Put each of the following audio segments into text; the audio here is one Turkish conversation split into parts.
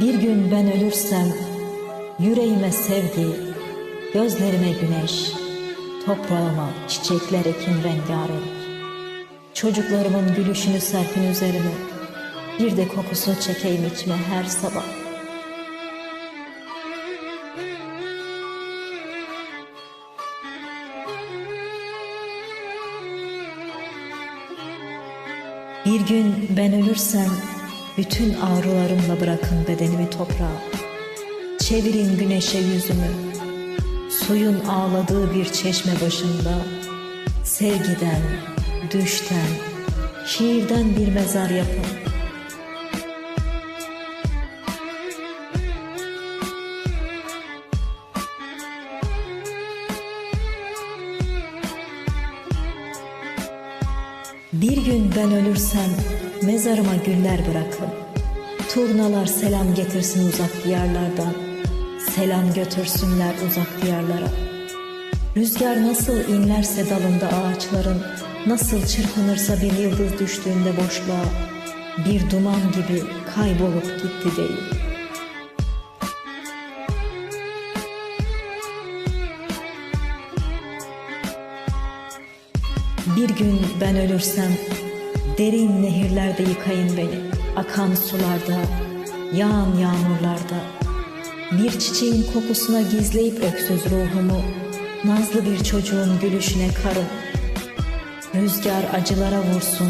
Bir gün ben ölürsem yüreğime sevgi, gözlerime güneş, toprağıma çiçekler ekin rengarenk. Çocuklarımın gülüşünü serpin üzerime, bir de kokusunu çekeyim içime her sabah. Bir gün ben ölürsem bütün ağrılarımla bırakın bedenimi toprağa. Çevirin güneşe yüzümü. Suyun ağladığı bir çeşme başında sevgiden, düşten, şiirden bir mezar yapın. Bir gün ben ölürsem mezarıma güller bırakın. Turnalar selam getirsin uzak diyarlardan. Selam götürsünler uzak diyarlara. Rüzgar nasıl inlerse dalında ağaçların, nasıl çırpınırsa bir yıldız düştüğünde boşluğa, bir duman gibi kaybolup gitti değil. Bir gün ben ölürsem derin nehirlerde yıkayın beni. Akan sularda, yağan yağmurlarda. Bir çiçeğin kokusuna gizleyip öksüz ruhumu nazlı bir çocuğun gülüşüne karın. Rüzgar acılara vursun,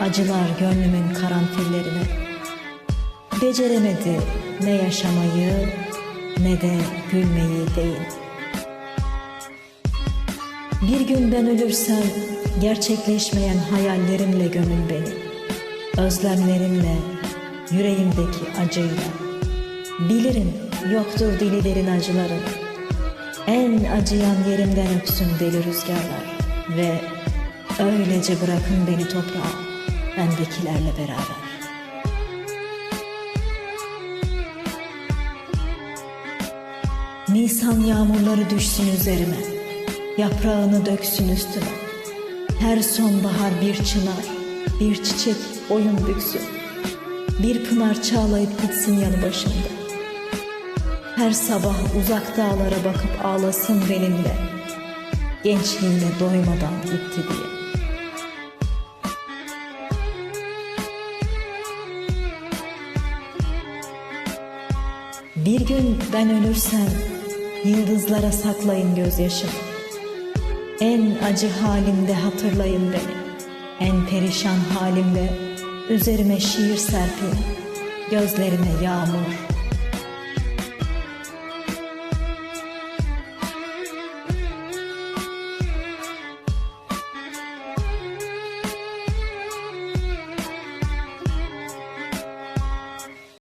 acılar gönlümün karanfillerine. Beceremedi ne yaşamayı ne de gülmeyi değil. Bir gün ben ölürsem gerçekleşmeyen hayallerimle gömün beni. Özlemlerimle, yüreğimdeki acıyla. Bilirim yoktur dili derin acıların. En acıyan yerimden öpsün deli rüzgarlar. Ve öylece bırakın beni toprağa, bendekilerle beraber. Nisan yağmurları düşsün üzerime, yaprağını döksün üstüme. Her sonbahar bir çınar, bir çiçek boyun büksün. Bir pınar çağlayıp gitsin yanı başımda. Her sabah uzak dağlara bakıp ağlasın benimle. Gençliğine doymadan gitti diye. Bir gün ben ölürsem yıldızlara saklayın gözyaşımı. En acı halimde hatırlayın beni. En perişan halimde üzerime şiir serpin. Gözlerime yağmur,